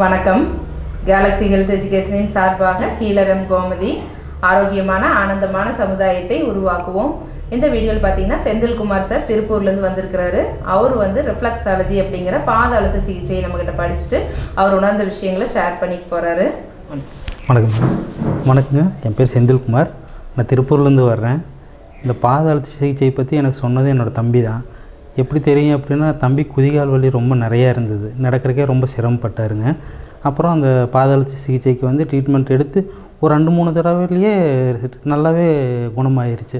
வணக்கம். Galaxy health எஜுகேஷனின் சார்பாக ஹீலரம் கோமதி ஆரோக்கியமான ஆனந்தமான சமுதாயத்தை உருவாக்குவோம். இந்த வீடியோவில் பார்த்தீங்கன்னா செந்தில்குமார் சார் திருப்பூர்லேருந்து வந்திருக்கிறாரு. அவர் வந்து ரிஃப்ளக்ஸாலஜி அப்படிங்கிற பாத அழுத்த சிகிச்சையை நம்மக்கிட்ட படிச்சுட்டு அவர் உணர்ந்த விஷயங்களை ஷேர் பண்ணிக்க போகிறாரு வணக்கம். வணக்கங்க. என் பேர் செந்தில்குமார். நான் திருப்பூர்லேருந்து வர்றேன். இந்த பாத அழுத்த சிகிச்சையை பற்றி எனக்கு சொன்னது என்னோடய தம்பி தான் எப்படி தெரியும் அப்படின்னா தம்பி குதிகால் வலி ரொம்ப நிறையா இருந்தது. நடக்கிறக்கே ரொம்ப சிரமப்பட்டாருங்க. அப்புறம் அந்த பாதாளச்சி சிகிச்சைக்கு வந்து ட்ரீட்மெண்ட் எடுத்து ஒரு ரெண்டு மூணு தடவையிலேயே நல்லாவே குணமாயிருச்சு.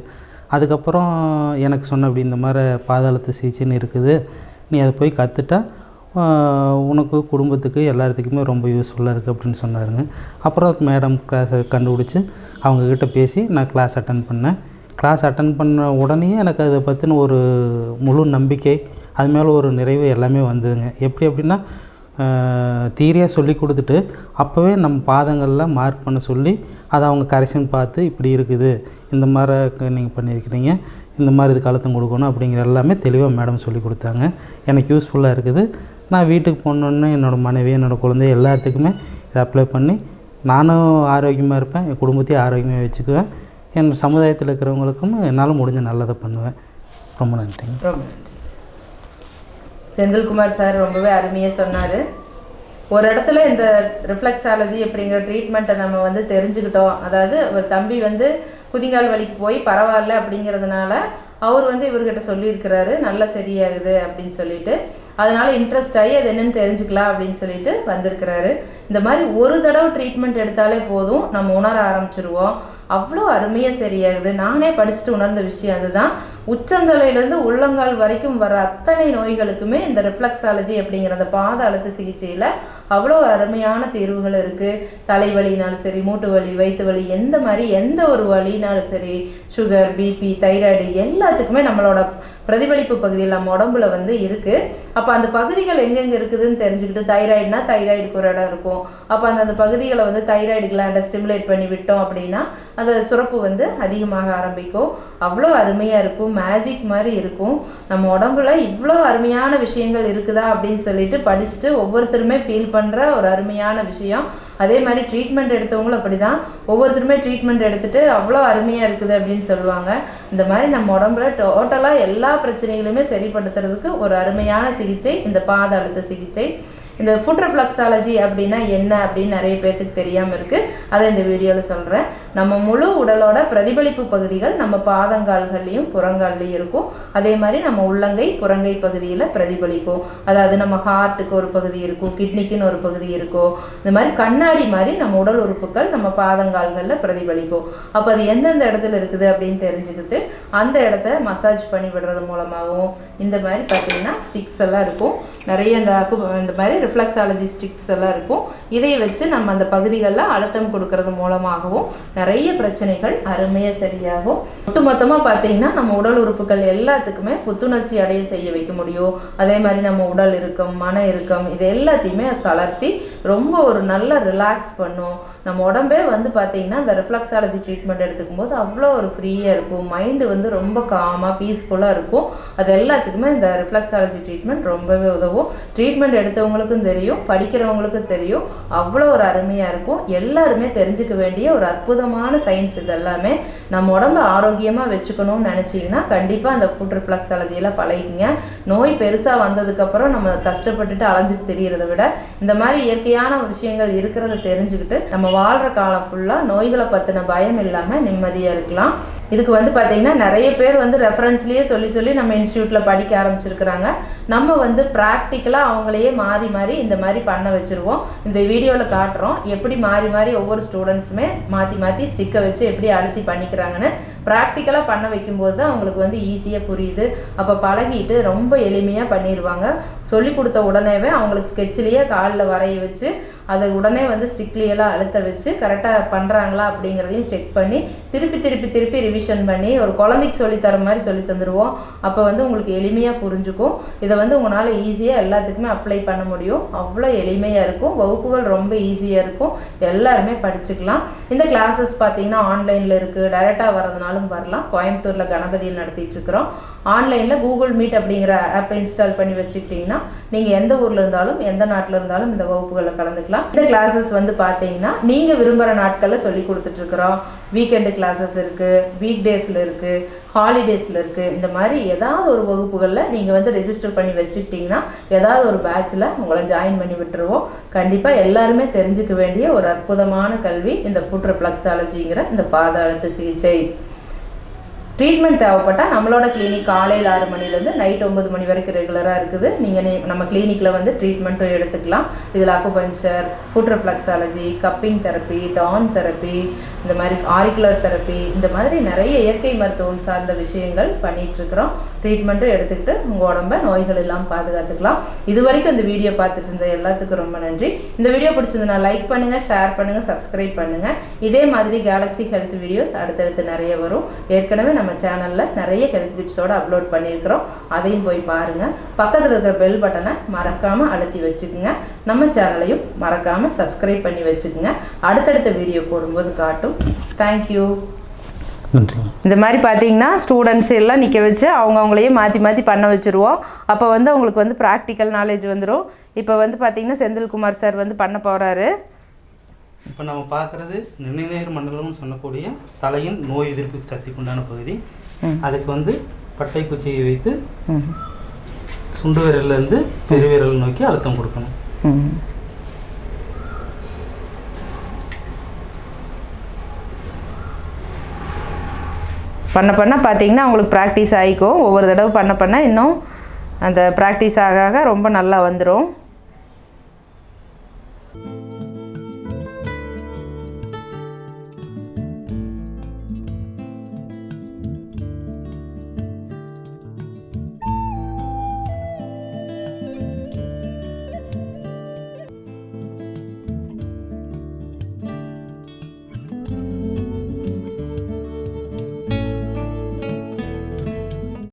அதுக்கப்புறம் எனக்கு சொன்ன அப்படி இந்த மாதிரி பாதாளத்து சிகிச்சைன்னு இருக்குது. நீ அதை போய் கற்றுட்டா உனக்கு குடும்பத்துக்கு எல்லாத்துக்குமே ரொம்ப யூஸ்ஃபுல்லாக இருக்குது அப்படின்னு சொன்னாருங்க. அப்புறம் மேடம் கிளாஸை கண்டுபிடிச்சி அவங்கக்கிட்ட பேசி நான் கிளாஸ் அட்டன் பண்ணேன். கிளாஸ் அட்டன் பண்ண உடனே எனக்கு அதை பற்றின ஒரு முழு நம்பிக்கை அது மேலே ஒரு நிறைவு எல்லாமே வந்ததுங்க. எப்படி அப்படின்னா தீரியாக சொல்லி கொடுத்துட்டு அப்போவே நம்ம பாதங்களில் மார்க் பண்ண சொல்லி அதை அவங்க கரெக்ஷன் பார்த்து இப்படி இருக்குது இந்த மாதிரி நீங்கள் பண்ணியிருக்கிறீங்க இந்த மாதிரி இதுக்கு அழுத்தம் கொடுக்கணும் அப்படிங்கிற எல்லாமே தெளிவாக மேடம் சொல்லி கொடுத்தாங்க. எனக்கு யூஸ்ஃபுல்லாக இருக்குது. நான் வீட்டுக்கு போனோன்னே என்னோடய மனைவி என்னோடய குழந்தை எல்லாத்துக்குமே இதை அப்ளை பண்ணி நானும் ஆரோக்கியமாக இருப்பேன் என் குடும்பத்தையும் ஆரோக்கியமாக வச்சுக்குவேன். என் சமுதாயத்தில் இருக்கிறவங்களுக்கும் என்னால் முடிஞ்ச நல்லதை பண்ணுவேன். ரொம்ப நன்றிங்க. ரொம்ப நன்றி செந்தில்குமார் சார் ரொம்பவே அருமையாக சொன்னார். ஒரு இடத்துல இந்த ரிஃப்ளெக்ஸாலஜி அப்படிங்கிற ட்ரீட்மெண்ட்டை நம்ம வந்து தெரிஞ்சுக்கிட்டோம். அதாவது ஒரு தம்பி வந்து குதிங்கால் வலிக்கு போய் பரவாயில்ல அப்படிங்கிறதுனால அவர் வந்து இவர்கிட்ட சொல்லியிருக்கிறாரு நல்லா சரியாகுது அப்படின்னு சொல்லிட்டு. அதனால் இன்ட்ரெஸ்ட் ஆகி அது என்னன்னு தெரிஞ்சுக்கலாம் அப்படின்னு சொல்லிட்டு வந்திருக்கிறாரு. இந்த மாதிரி ஒரு தடவை ட்ரீட்மெண்ட் எடுத்தாலே போதும். நம்ம உணர ஆரம்பிச்சிருவோம். அவ்வளோ அருமையாக சரியாகுது. நானே படிச்சுட்டு உணர்ந்த விஷயம் அதுதான். உச்சந்தலையிலேருந்து உள்ளங்கால் வரைக்கும் வர அத்தனை நோய்களுக்குமே இந்த ரிஃப்ளெக்ஸாலஜி அப்படிங்கிற அந்த பாத அழுத்த சிகிச்சையில் அவ்வளோ அருமையான தீர்வுகள் இருக்குது தலைவலினாலும் சரி மூட்டு வலி வயிற்று வலி எந்த மாதிரி எந்த ஒரு வலினாலும் சரி சுகர் பிபி தைராய்டு எல்லாத்துக்குமே நம்மளோட பிரதிபலிப்பு பகுதியில் நம்ம உடம்புல வந்து இருக்குது அப்போ அந்த பகுதிகள் எங்கெங்கே இருக்குதுன்னு தெரிஞ்சுக்கிட்டு தைராய்டுனா தைராய்டுக்கு ஒரு இடம் இருக்கும். அப்போ அந்த அந்த பகுதிகளை வந்து தைராய்டு கிளாண்டை ஸ்டிமுலேட் பண்ணி விட்டோம் அப்படின்னா அந்த சுரப்பு வந்து அதிகமாக ஆரம்பிக்கும். அவ்வளோ அருமையாக இருக்கும். மேஜிக் மாதிரி இருக்கும். நம்ம உடம்புல இவ்வளோ அருமையான விஷயங்கள் இருக்குதா அப்படின்னு சொல்லிட்டு படிச்சுட்டு ஒவ்வொருத்தருமே ஃபீல் பண்ணுற ஒரு அருமையான விஷயம். அதே மாதிரி ட்ரீட்மெண்ட் எடுத்தவங்களும் அப்படி தான் ஒவ்வொருத்தருமே ட்ரீட்மெண்ட் எடுத்துகிட்டு அவ்வளோ அருமையாக இருக்குது அப்படின்னு சொல்லுவாங்க. இந்த மாதிரி நம்ம உடம்புல டோட்டலாக எல்லா பிரச்சனைகளுமே சரிப்படுத்துறதுக்கு ஒரு அருமையான சிகிச்சை சிகிச்சை இந்த பாத அழுத்த சிகிச்சை இந்த ஃபுட் ரிஃப்ளக்ஸாலஜி அப்படின்னா என்ன அப்படின்னு நிறைய பேர்த்துக்கு தெரியாமல் இருக்குது அதை இந்த வீடியோவில் சொல்கிறேன் நம்ம முழு உடலோட பிரதிபலிப்பு பகுதிகள் நம்ம பாதங்கால்கள்லையும் புறங்கால்லையும் இருக்கும். அதே மாதிரி நம்ம உள்ளங்கை புறங்கை பகுதியில் பிரதிபலிக்கும். அதாவது நம்ம ஹார்ட்டுக்கு ஒரு பகுதி இருக்கும் கிட்னிக்குன்னு ஒரு பகுதி இருக்கும். இந்த மாதிரி கண்ணாடி மாதிரி நம்ம உடல் உறுப்புகள் நம்ம பாதங்கால்களில் பிரதிபலிக்கும். அப்போ அது எந்தெந்த இடத்துல இருக்குது அப்படின்னு தெரிஞ்சுக்கிட்டு அந்த இடத்த மசாஜ் பண்ணி விடுறது மூலமாகவும் இந்த மாதிரி பார்த்தீங்கன்னா ஸ்டிக்ஸ் எல்லாம் இருக்கும். நிறைய இந்த அக்கு இந்த மாதிரி ரிஃப்ளெக்ஸாலஜி ஸ்டிக்ஸ் எல்லாம் இருக்கும். இதை வச்சு நம்ம அந்த பகுதிகளில் அழுத்தம் கொடுக்கறது மூலமாகவும் நிறைய பிரச்சனைகள் அருமையாக சரியாகும். ஒட்டுமொத்தமாக பார்த்தீங்கன்னா நம்ம உடல் உறுப்புகள் எல்லாத்துக்குமே புத்துணர்ச்சி அடைய செய்ய வைக்க முடியும். அதே மாதிரி நம்ம உடல் இறுக்கம் மன இறுக்கம் இது எல்லாத்தையுமே தளர்த்தி ரொம்ப ஒரு நல்ல ரிலாக்ஸ் பண்ணும். நம்ம உடம்பே வந்து பார்த்தீங்கன்னா இந்த ரிஃப்ளெக்ஸாலஜி ட்ரீட்மெண்ட் எடுத்துக்கும் போது அவ்வளோ ஒரு ஃப்ரீயாக இருக்கும். மைண்டு வந்து ரொம்ப காமாக பீஸ்ஃபுல்லாக இருக்கும். அது எல்லாத்துக்குமே இந்த ரிஃப்ளக்ஸாலஜி ட்ரீட்மெண்ட் ரொம்பவே உதவும். ட்ரீட்மெண்ட் எடுத்தவங்களுக்கும் தெரியும் படிக்கிறவங்களுக்கும் தெரியும். அவ்வளோ ஒரு அருமையாக இருக்கும். எல்லாருமே தெரிஞ்சுக்க வேண்டிய ஒரு அற்புதமான சயின்ஸ் இது எல்லாமே நம்ம உடம்ப ஆரோக்கியமாக வச்சுக்கணும்னு நினச்சிங்கன்னா கண்டிப்பாக அந்த ஃபுட் ரிஃப்ளெக்ஸாலஜியில் பழகிங்க நோய் பெருசாக வந்ததுக்கப்புறம் நம்ம கஷ்டப்பட்டுட்டு அலைஞ்சிட்டு தெரியறதை விட இந்த மாதிரி நம்பிக்கையான விஷயங்கள் இருக்கிறத தெரிஞ்சுக்கிட்டு நம்ம வாழ்கிற காலம் ஃபுல்லாக நோய்களை பற்றின பயம் இல்லாமல் நிம்மதியாக இருக்கலாம். இதுக்கு வந்து பார்த்திங்கன்னா நிறைய பேர் வந்து ரெஃபரன்ஸ்லேயே சொல்லி சொல்லி நம்ம இன்ஸ்டியூட்டில் படிக்க ஆரம்பிச்சிருக்கிறாங்க. நம்ம வந்து ப்ராக்டிக்கலாக அவங்களையே மாறி மாறி இந்த மாதிரி பண்ண வச்சுருவோம். இந்த வீடியோவில் காட்டுறோம். எப்படி மாறி மாறி ஒவ்வொரு ஸ்டூடெண்ட்ஸுமே மாற்றி மாற்றி ஸ்டிக்கை வச்சு எப்படி அழுத்தி பண்ணிக்கிறாங்கன்னு ப்ராக்டிக்கலாக பண்ண வைக்கும்போது தான் அவங்களுக்கு வந்து ஈஸியாக புரியுது. அப்போ பழகிட்டு ரொம்ப எளிமையாக பண்ணிடுவாங்க சொல்லி கொடுத்த உடனேவே அவங்களுக்கு ஸ்கெட்சிலேயே காலில் வரைய வச்சு அதை உடனே வந்து ஸ்டிக்லியெல்லாம் அழுத்த வச்சு கரெக்டாக பண்ணுறாங்களா அப்படிங்கிறதையும் செக் பண்ணி திருப்பி திருப்பி திருப்பி ரிவிஷன் பண்ணி ஒரு குழந்தைக்கு சொல்லித்தர மாதிரி சொல்லி தந்துடுவோம் அப்போ வந்து உங்களுக்கு எளிமையாக புரிஞ்சுக்கும். இதை வந்து உங்களால் ஈஸியாக எல்லாத்துக்குமே அப்ளை பண்ண முடியும். அவ்வளோ எளிமையாக இருக்கும். வகுப்புகள் ரொம்ப ஈஸியாக இருக்கும். எல்லாருமே படிச்சுக்கலாம். இந்த கிளாஸஸ் பார்த்தீங்கன்னா ஆன்லைனில் இருக்குது டைரெக்டாக வரதுனாலும் வரலாம். கோயம்புத்தூரில் கணபதியில் நடத்திட்டுருக்குறோம் ஆன்லைனில் கூகுள் மீட் அப்படிங்கிற ஆப்பை இன்ஸ்டால் பண்ணி வச்சுக்கிட்டிங்கன்னா நீங்கள் எந்த ஊரில் இருந்தாலும் எந்த நாட்டில் இருந்தாலும் இந்த வகுப்புகளில் கலந்துக்கலாம். இந்த கிளாஸஸ் வந்து பார்த்தீங்கன்னா நீங்கள் விரும்புகிற நாட்களில் சொல்லி கொடுத்துட்ருக்குறோம். வீக்கெண்டு கிளாஸஸ் இருக்குது வீக் டேஸில் இருக்குது ஹாலிடேஸில் இருக்குது இந்த மாதிரி ஏதாவது ஒரு வகுப்புகளில் நீங்கள் வந்து ரெஜிஸ்டர் பண்ணி வச்சுக்கிட்டிங்கன்னா ஏதாவது ஒரு பேட்சில் உங்களை ஜாயின் பண்ணி விட்டுருவோம். கண்டிப்பாக எல்லாருமே தெரிஞ்சுக்க வேண்டிய ஒரு அற்புதமான கல்வி இந்த ஃபுட் ரிஃப்ளக்ஸாலஜிங்கிற இந்த பாதாளத்து சிகிச்சை. ட்ரீட்மெண்ட் தேவைப்பட்டால் நம்மளோட கிளினிக் காலையில் ஆறு மணிலேருந்து நைட் ஒம்பது மணி வரைக்கும் ரெகுலராக இருக்குது. நீங்கள் நம்ம கிளினிக்கில் வந்து ட்ரீட்மெண்ட்டும் எடுத்துக்கலாம். இதில் acupuncture foot reflexology cupping therapy Dorn therapy இந்த மாதிரி ஆரிகுலர் தெரப்பி இந்த மாதிரி நிறைய இயற்கை மருத்துவம் சார்ந்த விஷயங்கள் பண்ணிகிட்ருக்குறோம் ட்ரீட்மெண்ட்டும் எடுத்துக்கிட்டு உங்கள் உடம்ப நோய்கள் இல்லாமல் பாதுகாத்துக்கலாம். இது வரைக்கும் இந்த வீடியோ பார்த்துட்டு இருந்த எல்லாத்துக்கும் ரொம்ப நன்றி. இந்த வீடியோ பிடிச்சதுன்னா லைக் பண்ணுங்கள் ஷேர் பண்ணுங்கள் சப்ஸ்கிரைப் பண்ணுங்கள் இதே மாதிரி கேலக்ஸி ஹெல்த் வீடியோஸ் அடுத்தடுத்து நிறைய வரும். ஏற்கனவே நம்ம சேனலில் நிறைய ஹெல்த் டிப்ஸோடு அப்லோட் பண்ணியிருக்கிறோம். அதையும் போய் பாருங்கள் பக்கத்தில் இருக்கிற பெல் பட்டனை மறக்காமல் அழுத்தி வச்சுக்கோங்க. நம்ம சேனலையும் மறக்காமல் சப்ஸ்கிரைப் பண்ணி வச்சுக்கோங்க. அடுத்தடுத்த வீடியோ போடும்போது காட்டும். தேங்க்யூ இந்த மாதிரி பார்த்தீங்கன்னா ஸ்டூடெண்ட்ஸ் எல்லாம் நிற்க வச்சு அவங்கவுங்களையே மாற்றி மாற்றி பண்ண வச்சுருவோம். அப்போ வந்து அவங்களுக்கு வந்து ப்ராக்டிக்கல் நாலேஜ் வந்துடும் இப்போ வந்து பார்த்தீங்கன்னா செந்தில்குமார் சார் வந்து பண்ண போகிறாரு இப்போ நம்ம பார்க்குறது நிணநீர் மண்டலம்னு சொல்லக்கூடிய தலையின் நோய் எதிர்ப்பு சக்திக்கு உண்டான பகுதி அதுக்கு வந்து பட்டை குச்சியை வைத்து சுண்டு விரல்லேருந்து பெருவிரல் நோக்கி அழுத்தம் கொடுக்கணும். பண்ண பண்ண பார்த்தீங்கன்னா அவங்களுக்கு ப்ராக்டிஸ் ஆகிக்கும். ஒவ்வொரு தடவை பண்ண பண்ண இன்னும் அந்த ப்ராக்டிஸ் ஆக ஆக ரொம்ப நல்லா வந்துடும்